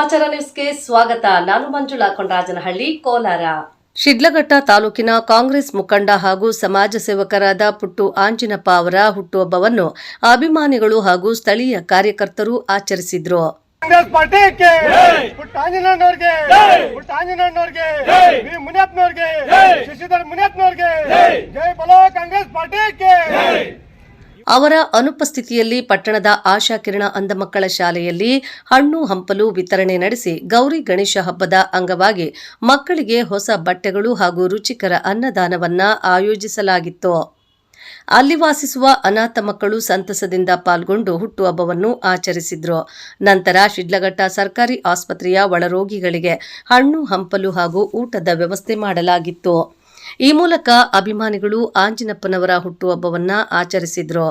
ಸಮಾಚಾರ ನ್ಯೂಸ್ಗೆ ಸ್ವಾಗತ. ನಾನು ಮಂಜುಳಾ ಕೊಂಡರಾಜನಹಳ್ಳಿ ಕೋಲಾರ. ಶಿಡ್ಲಘಟ್ಟ ತಾಲೂಕಿನ ಕಾಂಗ್ರೆಸ್ ಮುಖಂಡ ಹಾಗೂ ಸಮಾಜ ಸೇವಕರಾದ ಪುಟ್ಟು ಆಂಜಿನಪ್ಪ ಅವರ ಹುಟ್ಟುಹಬ್ಬವನ್ನು ಅಭಿಮಾನಿಗಳು ಹಾಗೂ ಸ್ಥಳೀಯ ಕಾರ್ಯಕರ್ತರು ಆಚರಿಸಿದ್ರು. ಕಾಂಗ್ರೆಸ್ ಪಾರ್ಟಿಗೆ ಪುಟ್ಟ ಆಂಜನೇಯನವ್ರಿಗೆ ಪುಟ್ಟ ಆಂಜನೇಯನವ್ರಿಗೆ ವಿ. ಮುನಿಯಪ್ಪನವ್ರಿಗೆ ಶಶಿಧರ್ ಮುನಿಯಪ್ಪನವ್ರಿಗೆ ಜೈ! ಬಲೋ ಕಾಂಗ್ರೆಸ್ ಪಾರ್ಟಿಗೆ ಅವರ ಅನುಪಸ್ಥಿತಿಯಲ್ಲಿ ಪಟ್ಟಣದ ಆಶಾ ಕಿರಣ ಅಂಧ ಮಕ್ಕಳ ಶಾಲೆಯಲ್ಲಿ ಹಣ್ಣು ಹಂಪಲು ವಿತರಣೆ ನಡೆಸಿ ಗೌರಿ ಗಣೇಶ ಹಬ್ಬದ ಅಂಗವಾಗಿ ಮಕ್ಕಳಿಗೆ ಹೊಸ ಬಟ್ಟೆಗಳು ಹಾಗೂ ರುಚಿಕರ ಅನ್ನದಾನವನ್ನ ಆಯೋಜಿಸಲಾಗಿತ್ತು. ಅಲ್ಲಿ ವಾಸಿಸುವ ಅನಾಥ ಮಕ್ಕಳು ಸಂತಸದಿಂದ ಪಾಲ್ಗೊಂಡು ಹುಟ್ಟುಹಬ್ಬವನ್ನು ಆಚರಿಸಿದ್ರು. ನಂತರ ಶಿಡ್ಲಘಟ್ಟ ಸರ್ಕಾರಿ ಆಸ್ಪತ್ರೆಯ ಒಳರೋಗಿಗಳಿಗೆ ಹಣ್ಣು ಹಂಪಲು ಹಾಗೂ ಊಟದ ವ್ಯವಸ್ಥೆ ಮಾಡಲಾಗಿತ್ತು. ಈ ಮೂಲಕ ಅಭಿಮಾನಿಗಳು ಆಂಜಿನಪ್ಪನವರ ಹುಟ್ಟುಹಬ್ಬವನ್ನ ಆಚರಿಸಿದ್ರು.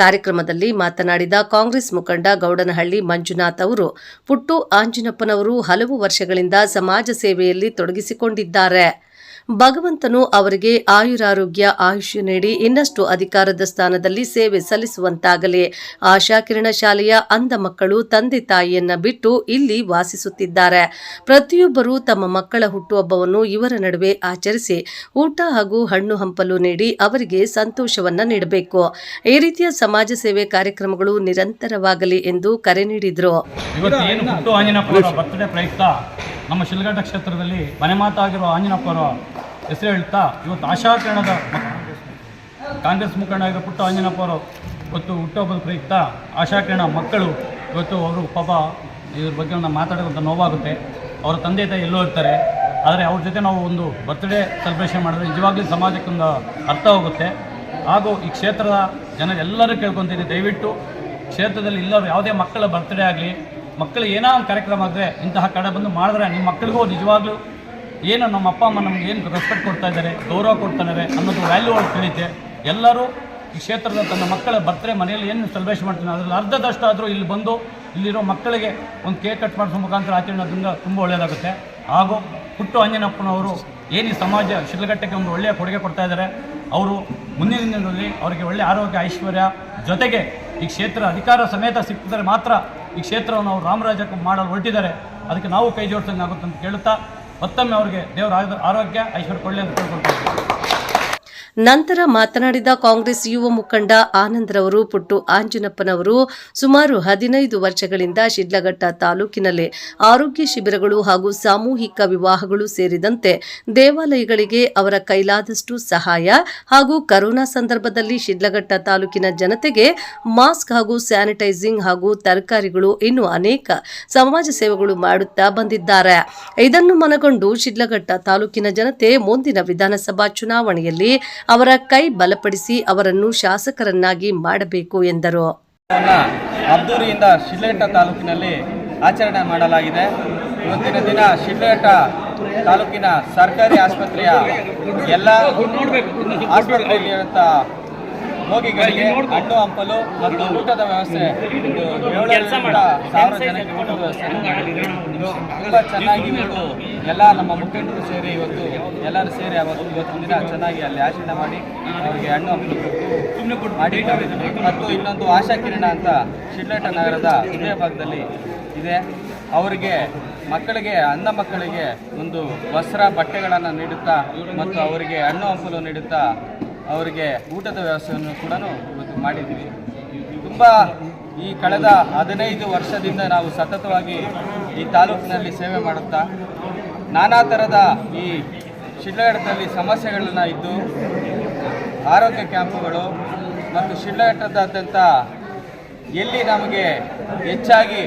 ಕಾರ್ಯಕ್ರಮದಲ್ಲಿ ಮಾತನಾಡಿದ ಕಾಂಗ್ರೆಸ್ ಮುಖಂಡ ಗೌಡನಹಳ್ಳಿ ಮಂಜುನಾಥ್ ಅವರು ಪುಟ್ಟು ಆಂಜಿನಪ್ಪನವರು ಹಲವು ವರ್ಷಗಳಿಂದ ಸಮಾಜ ಸೇವೆಯಲ್ಲಿ ತೊಡಗಿಸಿಕೊಂಡಿದ್ದಾರೆ. ಭಗವಂತನು ಅವರಿಗೆ ಆಯುರಾರೋಗ್ಯ, ಆಯುಷ್ಯ ನೀಡಿ ಇನ್ನಷ್ಟು ಅಧಿಕಾರದ ಸ್ಥಾನದಲ್ಲಿ ಸೇವೆ ಸಲ್ಲಿಸುವಂತಾಗಲಿ. ಆಶಾ ಕಿರಣ ಶಾಲೆಯ ಅಂಧ ಮಕ್ಕಳು ತಂದೆ ತಾಯಿಯನ್ನ ಬಿಟ್ಟು ಇಲ್ಲಿ ವಾಸಿಸುತ್ತಿದ್ದಾರೆ. ಪ್ರತಿಯೊಬ್ಬರೂ ತಮ್ಮ ಮಕ್ಕಳ ಹುಟ್ಟುಹಬ್ಬವನ್ನು ಇವರ ನಡುವೆ ಆಚರಿಸಿ ಊಟ ಹಾಗೂ ಹಣ್ಣು ಹಂಪಲು ನೀಡಿ ಅವರಿಗೆ ಸಂತೋಷವನ್ನ ನೀಡಬೇಕು. ಈ ರೀತಿಯ ಸಮಾಜ ಸೇವೆ ಕಾರ್ಯಕ್ರಮಗಳು ನಿರಂತರವಾಗಲಿ ಎಂದು ಕರೆ ನೀಡಿದರು. ನಮ್ಮ ಶಿಲ್ಘಟ್ಟ ಕ್ಷೇತ್ರದಲ್ಲಿ ಮನೆ ಮಾತಾಗಿರೋ ಆಂಜನಪ್ಪರ ಹೆಸರು ಹೇಳ್ತಾ, ಇವತ್ತು ಆಶಾಕಿರಣದ ಕಾಂಗ್ರೆಸ್ ಮುಖಂಡ ಆಗಿರೋ ಪುಟ್ಟ ಆಂಜನಪ್ಪವರು ಇವತ್ತು ಹುಟ್ಟುಹಬ್ಬದ ಪ್ರಯುಕ್ತ ಆಶಾಕಿರಣ ಮಕ್ಕಳು ಇವತ್ತು ಅವರು ಪಾಪ ಇದ್ರ ಬಗ್ಗೆ ನಾವು ಮಾತಾಡೋದಂತ ನೋವಾಗುತ್ತೆ. ಅವರ ತಂದೆ ತಾಯಿ ಎಲ್ಲೋ ಇರ್ತಾರೆ. ಆದರೆ ಅವ್ರ ಜೊತೆ ನಾವು ಒಂದು ಬರ್ತ್ಡೇ ಸೆಲೆಬ್ರೇಷನ್ ಮಾಡಿದ್ರೆ ನಿಜವಾಗ್ಲೂ ಸಮಾಜಕ್ಕೊಂದು ಅರ್ಥ ಹೋಗುತ್ತೆ. ಹಾಗೂ ಈ ಕ್ಷೇತ್ರದ ಜನರೆಲ್ಲರೂ ಕೇಳ್ಕೊತೀನಿ ದಯವಿಟ್ಟು ಕ್ಷೇತ್ರದಲ್ಲಿ ಇಲ್ಲ ಯಾವುದೇ ಮಕ್ಕಳ ಬರ್ತ್ಡೇ ಆಗಲಿ, ಮಕ್ಕಳು ಏನೋ ಒಂದು ಕಾರ್ಯಕ್ರಮ ಆದರೆ ಇಂತಹ ಕಡೆ ಬಂದು ಮಾಡಿದ್ರೆ ನಿಮ್ಮ ಮಕ್ಕಳಿಗೂ ನಿಜವಾಗ್ಲೂ ಏನು ನಮ್ಮ ಅಪ್ಪ ಅಮ್ಮ ನಮ್ಗೆ ಏನು ರೆಸ್ಪೆಕ್ಟ್ ಕೊಡ್ತಾ ಇದ್ದಾರೆ, ಗೌರವ ಕೊಡ್ತಾ ಇದ್ದಾರೆ ಅನ್ನೋದು ವ್ಯಾಲ್ಯೂ ಅವ್ರು ಎಲ್ಲರೂ ಈ ಕ್ಷೇತ್ರದ ತನ್ನ ಮಕ್ಕಳ ಬರ್ತ್ರೆ ಮನೆಯಲ್ಲಿ ಏನು ಸೆಲೆಬ್ರೇಷನ್ ಮಾಡ್ತಾನೆ ಅದರಲ್ಲಿ ಅರ್ಧದಷ್ಟು ಆದರೂ ಇಲ್ಲಿ ಬಂದು ಇಲ್ಲಿರೋ ಮಕ್ಕಳಿಗೆ ಒಂದು ಕೇಕ್ ಕಟ್ ಮಾಡಿಸೋ ಮುಖಾಂತರ ಆಚರಣೆ ಅದರಿಂದ ತುಂಬ ಒಳ್ಳೆಯದಾಗುತ್ತೆ ಹಾಗೂ ಪುಟ್ಟು ಅಂಜನಪ್ಪನವರು ಏನು ಈ ಸಮಾಜ ಶಿಲ್ಘಟ್ಟಕ್ಕೆ ಒಂದು ಒಳ್ಳೆಯ ಕೊಡುಗೆ ಕೊಡ್ತಾ ಇದ್ದಾರೆ, ಅವರು ಮುಂದಿನ ದಿನಗಳಲ್ಲಿ ಅವರಿಗೆ ಒಳ್ಳೆಯ ಆರೋಗ್ಯ, ಐಶ್ವರ್ಯ ಜೊತೆಗೆ ಈ ಕ್ಷೇತ್ರ ಅಧಿಕಾರ ಸಮೇತ ಸಿಕ್ಕಿದರೆ ಮಾತ್ರ ಈ ಕ್ಷೇತ್ರವನ್ನು ಅವರು ರಾಮರಾಜಕ್ಕೆ ಮಾಡಲು ಹೊರಟಿದ್ದಾರೆ. ಅದಕ್ಕೆ ನಾವು ಕೈ ಜೋಡಿಸಂಗಾಗುತ್ತೆ ಅಂತ ಕೇಳುತ್ತಾ ಮತ್ತೊಮ್ಮೆ ಅವರಿಗೆ ದೇವರ ಆರೋಗ್ಯ- ಐಶ್ವರ್ಯ ಕೊಳ್ಳಿ ಅಂತ ಕೇಳ್ಕೊಳ್ತಾ ನಂತರ ಮಾತನಾಡಿದ ಕಾಂಗ್ರೆಸ್ ಯುವ ಮುಖಂಡ ಆನಂದ್ರವರು ಪುಟ್ಟು ಆಂಜನಪ್ಪನವರು, ಸುಮಾರು ಹದಿನೈದು ವರ್ಷಗಳಿಂದ ಶಿಡ್ಲಘಟ್ಟ ತಾಲೂಕಿನಲ್ಲಿ ಆರೋಗ್ಯ ಶಿಬಿರಗಳು ಹಾಗೂ ಸಾಮೂಹಿಕ ವಿವಾಹಗಳು ಸೇರಿದಂತೆ ದೇವಾಲಯಗಳಿಗೆ ಅವರ ಕೈಲಾದಷ್ಟು ಸಹಾಯ ಹಾಗೂ ಕರೋನಾ ಸಂದರ್ಭದಲ್ಲಿ ಶಿಡ್ಲಘಟ್ಟ ತಾಲೂಕಿನ ಜನತೆಗೆ ಮಾಸ್ಕ್ ಹಾಗೂ ಸ್ಯಾನಿಟೈಸಿಂಗ್ ಹಾಗೂ ತರಕಾರಿಗಳು ಇನ್ನು ಅನೇಕ ಸಮಾಜ ಸೇವೆಗಳು ಮಾಡುತ್ತಾ ಬಂದಿದ್ದಾರೆ. ಇದನ್ನು ಮನಗೊಂಡು ಶಿಡ್ಲಘಟ್ಟ ತಾಲೂಕಿನ ಜನತೆ ಮುಂದಿನ ವಿಧಾನಸಭಾ ಚುನಾವಣೆಯಲ್ಲಿ ಅವರ ಕೈ ಬಲಪಡಿಸಿ ಅವರನ್ನು ಶಾಸಕರನ್ನಾಗಿ ಮಾಡಬೇಕು ಎಂದರು. ಅದ್ದೂರಿಯಿಂದ ಶಿಲ್ಲೇಟ ತಾಲೂಕಿನಲ್ಲಿ ಆಚರಣೆ ಮಾಡಲಾಗಿದೆ. ಇವತ್ತಿನ ದಿನ ಶಿಲ್ಲೇಟ ತಾಲೂಕಿನ ಸರ್ಕಾರಿ ಆಸ್ಪತ್ರೆಯ ಎಲ್ಲ ಆಸ್ಪತ್ರೆಯಲ್ಲಿರುವಂಥ ರೋಗಿಗಳಿಗೆ ಹಣ್ಣು, ಹಂಪಲು ಮತ್ತು ಊಟದ ವ್ಯವಸ್ಥೆ ಸಾರ್ವಜನಿಕ ಚೆನ್ನಾಗಿ ಎಲ್ಲ ನಮ್ಮ ಮುಖಂಡರು ಸೇರಿ ಇವತ್ತು ಎಲ್ಲರೂ ಸೇರಿ ಅವತ್ತು ಇವತ್ತು ದಿನ ಚೆನ್ನಾಗಿ ಅಲ್ಲಿ ಆಚರಣೆ ಮಾಡಿ ಅವರಿಗೆ ಹಣ್ಣು ಹಂಪಲು ಮಾಡಿ ಮತ್ತು ಇನ್ನೊಂದು ಆಶಾ ಕಿರಣ ಅಂತ ಶಿಡ್ಲಘಟ್ಟ ನಗರದ ಹೃದಯ ಭಾಗದಲ್ಲಿ ಇದೆ. ಅವರಿಗೆ ಮಕ್ಕಳಿಗೆ ಅಂಧ ಮಕ್ಕಳಿಗೆ ಒಂದು ವಸ್ತ್ರ, ಬಟ್ಟೆಗಳನ್ನು ನೀಡುತ್ತಾ ಮತ್ತು ಅವರಿಗೆ ಹಣ್ಣು ಹಂಪಲು ನೀಡುತ್ತಾ ಅವರಿಗೆ ಊಟದ ವ್ಯವಸ್ಥೆಯನ್ನು ಕೂಡ ಇವತ್ತು ಮಾಡಿದ್ದೀವಿ. ತುಂಬ ಈ ಕಳೆದ ಹದಿನೈದು ವರ್ಷದಿಂದ ನಾವು ಸತತವಾಗಿ ಈ ತಾಲೂಕಿನಲ್ಲಿ ಸೇವೆ ಮಾಡುತ್ತಾ ನಾನಾ ಥರದ ಈ ಶಿಡ್ಲಘಟ್ಟದಲ್ಲಿ ಸಮಸ್ಯೆಗಳನ್ನು ಇದ್ದು ಆರೋಗ್ಯ ಕ್ಯಾಂಪುಗಳು ಮತ್ತು ಶಿಡ್ಲಘಟ್ಟದಾದ್ಯಂತ ಎಲ್ಲಿ ನಮಗೆ ಹೆಚ್ಚಾಗಿ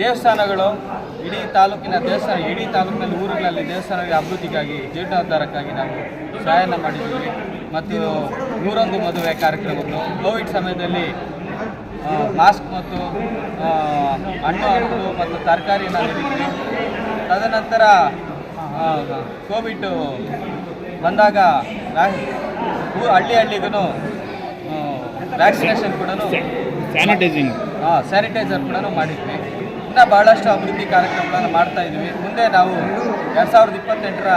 ದೇವಸ್ಥಾನಗಳು, ಇಡೀ ತಾಲೂಕಿನ ದೇವಸ್ಥಾನ, ಇಡೀ ತಾಲೂಕಿನಲ್ಲಿ ಊರುಗಳಲ್ಲಿ ದೇವಸ್ಥಾನಗಳ ಅಭಿವೃದ್ಧಿಗಾಗಿ, ಜೀರ್ಣೋದ್ಧಾರಕ್ಕಾಗಿ ನಾವು ಸಹಾಯನ ಮಾಡಿದ್ದೀವಿ ಮತ್ತು ನೂರೊಂದು ಮದುವೆ ಕಾರ್ಯಕ್ರಮಗಳು. ಕೋವಿಡ್ ಸಮಯದಲ್ಲಿ ಮಾಸ್ಕ್ ಮತ್ತು ಹಣ್ಣು ಹಣ್ಣು ಮತ್ತು ತರಕಾರಿಯನ್ನು ನೀಡಿದ್ವಿ ತದನಂತರ ಕೋವಿಡ್ ಬಂದಾಗ ಹಳ್ಳಿ ಹಳ್ಳಿಗೂ ವ್ಯಾಕ್ಸಿನೇಷನ್ ಕೂಡ ಸ್ಯಾನಿಟೈಸಿಂಗ್ ಸ್ಯಾನಿಟೈಸರ್ ಕೂಡ ಮಾಡಿದ್ವಿ. ಇನ್ನು ಭಾಳಷ್ಟು ಅಭಿವೃದ್ಧಿ ಕಾರ್ಯಕ್ರಮಗಳನ್ನು ಮಾಡ್ತಾ ಇದ್ವಿ. ಮುಂದೆ ನಾವು ಎರಡು ಸಾವಿರದ ಇಪ್ಪತ್ತೆಂಟರ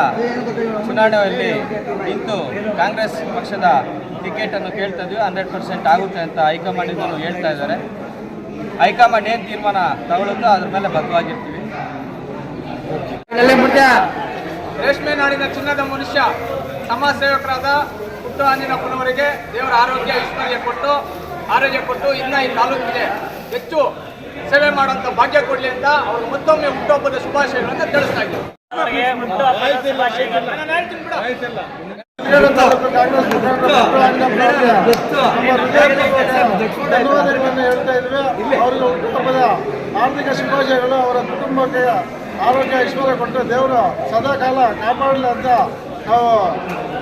ಚುನಾವಣೆಯಲ್ಲಿ ನಿಂತು ಕಾಂಗ್ರೆಸ್ ಪಕ್ಷದ ಟಿಕೆಟನ್ನು ಕೇಳ್ತಾ ಇದ್ವಿ. ಹಂಡ್ರೆಡ್ ಪರ್ಸೆಂಟ್ ಆಗುತ್ತೆ ಅಂತ ಹೈಕಮಾಂಡಿಂದಲೂ ಹೇಳ್ತಾ ಇದ್ದಾರೆ. ಹೈಕಮಾಂಡ್ ಏನು ತೀರ್ಮಾನ ತಗೊಳುತ್ತೋ ಅದ್ರ ಮೇಲೆ ಬದ್ಧವಾಗಿರ್ತೀವಿ. ರೇಷ್ಮೆ ನಾಡಿನ ಚಿನ್ನದ ಮನುಷ್ಯ ಸಮಾಜ ಸೇವಕರಾದ ಪುಟ್ಟ ಅಂಜಿನಪ್ಪನವರಿಗೆ ದೇವರ ಆರೋಗ್ಯ ಐಶ್ವರ್ಯ ಕೊಟ್ಟು ಆರೋಗ್ಯ ಕೊಟ್ಟು ಇನ್ನ ಈ ತಾಲೂಕಿಗೆ ಹೆಚ್ಚು ಸೇವೆ ಮಾಡುವಂತ ಭಾಗ್ಯ ಕೊಡಲಿ ಅಂತ ಅವರು ಮತ್ತೊಮ್ಮೆ ಹುಟ್ಟುಹಬ್ಬದ ಶುಭಾಶಯಗಳನ್ನು ತಿಳಿಸ್ತಾ ಇದ್ದೀವಿ ಧನ್ಯವಾದಗಳನ್ನು ಹೇಳ್ತಾ ಇದ್ವಿ ಅವರಿಗೆ ಹುಟ್ಟುಹಬ್ಬದ ಆರ್ಥಿಕ ಶುಭಾಶಯಗಳು ಅವರ ಕುಟುಂಬಕ್ಕೆ ಆರೋಗ್ಯ ಐಶ್ವರ್ಯ ಕೊಟ್ಟು ದೇವರು ಸದಾ ಕಾಲ ಕಾಪಾಡಲಿ ಅಂತ ನಾವು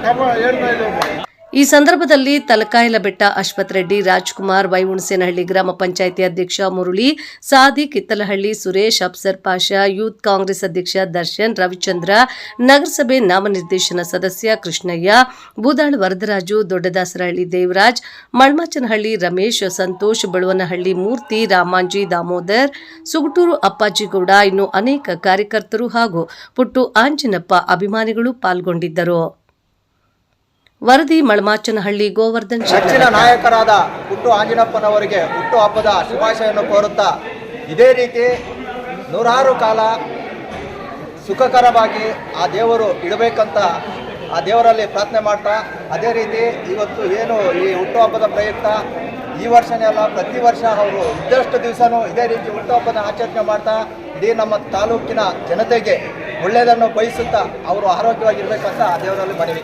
ಕಾಪಾ ಹೇಳ್ತಾ ಇದ್ದೇವೆ ಈ ಸಂದರ್ಭದಲ್ಲಿ ತಲಕಾಯಲಬೆಟ್ಟ ಅಶ್ವಥ್ ರೆಡ್ಡಿ, ರಾಜ್ಕುಮಾರ್ ವೈಹುಣಸೇನಹಳ್ಳಿ ಗ್ರಾಮ ಪಂಚಾಯಿತಿ ಅಧ್ಯಕ್ಷ ಮುರುಳಿ, ಸಾದಿ ಕಿತ್ತಲಹಳ್ಳಿ ಸುರೇಶ್, ಅಫ್ಸರ್ ಪಾಷಾ, ಯೂತ್ ಕಾಂಗ್ರೆಸ್ ಅಧ್ಯಕ್ಷ ದರ್ಶನ್, ರವಿಚಂದ್ರ, ನಗರಸಭೆ ನಾಮನಿರ್ದೇಶನ ಸದಸ್ಯ ಕೃಷ್ಣಯ್ಯ, ಬೂದಾಳ್ ವರದರಾಜು, ದೊಡ್ಡದಾಸರಹಳ್ಳಿ ದೇವರಾಜ್, ಮಳ್ಮಾಚನಹಳ್ಳಿ ರಮೇಶ್, ಸಂತೋಷ್ ಬಳುವನಹಳ್ಳಿ ಮೂರ್ತಿ, ರಾಮಾಂಜಿ ದಾಮೋದರ್, ಸುಗುಟೂರು ಅಪ್ಪಾಜಿಗೌಡ ಇನ್ನು ಅನೇಕ ಕಾರ್ಯಕರ್ತರು ಹಾಗೂ ಪುಟ್ಟು ಆಂಜಿನಪ್ಪ ಅಭಿಮಾನಿಗಳು ಪಾಲ್ಗೊಂಡಿದ್ದರು. ವರದಿ ಮಳಮಾಚನಹಳ್ಳಿ ಗೋವರ್ಧನ್ ಹೆಚ್ಚಿನ ನಾಯಕರಾದ ಹುಟ್ಟು ಆಂಜನಪ್ಪನವರಿಗೆ ಹುಟ್ಟು ಹಬ್ಬದ ಶುಭಾಶಯನ್ನು ಕೋರುತ್ತಾ ಇದೇ ರೀತಿ ನೂರಾರು ಕಾಲ ಸುಖಕರವಾಗಿ ಆ ದೇವರು ಇಡಬೇಕಂತ ಆ ದೇವರಲ್ಲಿ ಪ್ರಾರ್ಥನೆ ಮಾಡ್ತಾ ಅದೇ ರೀತಿ ಇವತ್ತು ಏನು ಈ ಹುಟ್ಟುಹಬ್ಬದ ಪ್ರಯುಕ್ತ ಈ ವರ್ಷನೇ ಅಲ್ಲ, ಪ್ರತಿ ವರ್ಷ ಅವರು ಇದ್ದಷ್ಟು ದಿವಸನೂ ಇದೇ ರೀತಿ ಹುಟ್ಟುಹಬ್ಬನ ಆಚರಣೆ ಮಾಡ್ತಾ ಇಡೀ ನಮ್ಮ ತಾಲೂಕಿನ ಜನತೆಗೆ ಒಳ್ಳೆಯದನ್ನು ಬಯಸುತ್ತಾ ಅವರು ಆರೋಗ್ಯವಾಗಿರಬೇಕಂತ ಆ ದೇವರಲ್ಲಿ ಮನವಿ.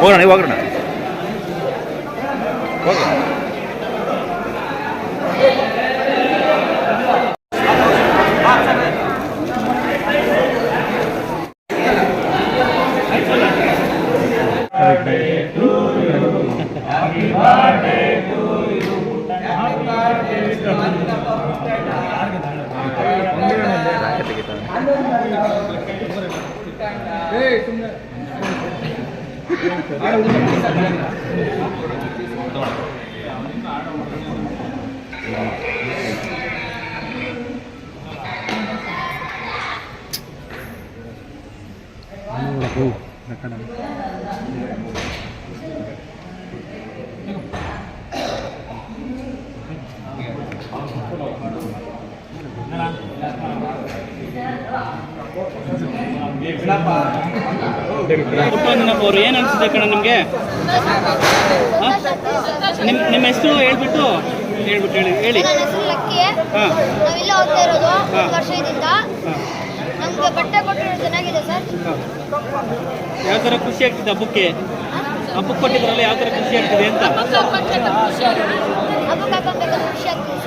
ಹೋಗೋಣ ನೀವು ಹೋಗೋಣ ಹೋಗೋಣ అక్కడ Kenapa? ಅವರು ಏನು ಅನ್ಸುತ್ತೆ ಕಣ ನಿಮಗೆ? ನಿಮ್ಮ ನಿಮ್ಮ ಹೆಸರು ಹೇಳ್ಬಿಟ್ಟು ಹೇಳ್ಬಿಟ್ಟು ಹೇಳಿ ಹೇಳಿ. ನನ್ನ ಹೆಸರು ಲಕ್ಕಿ. ಹಾಂ. ನಾವಿಲ್ಲ ಹೋಗ್ತಾ ಇರೋದು ಒಂದು ವರ್ಷದಿಂದ. ನಮಗೆ ಬಟ್ಟೆ ಕೊಟ್ಟಿರೋದು ಚೆನ್ನಾಗಿದೆ ಸರ್. ಯಾವ ಥರ ಖುಷಿ ಆಗ್ತಿದೆ ಹಬ್ಬಕ್ಕೆ? ಹಬ್ಬಕ್ಕೆ ಕೊಟ್ಟಿದ್ರಲ್ಲ ಯಾವ ಥರ ಖುಷಿ ಆಗ್ತಿದೆ ಅಂತ? ಹಬ್ಬಕ್ಕೆ ಹಾಕೊಬೇಕು ಖುಷಿ ಆಗ್ತಿದೆ.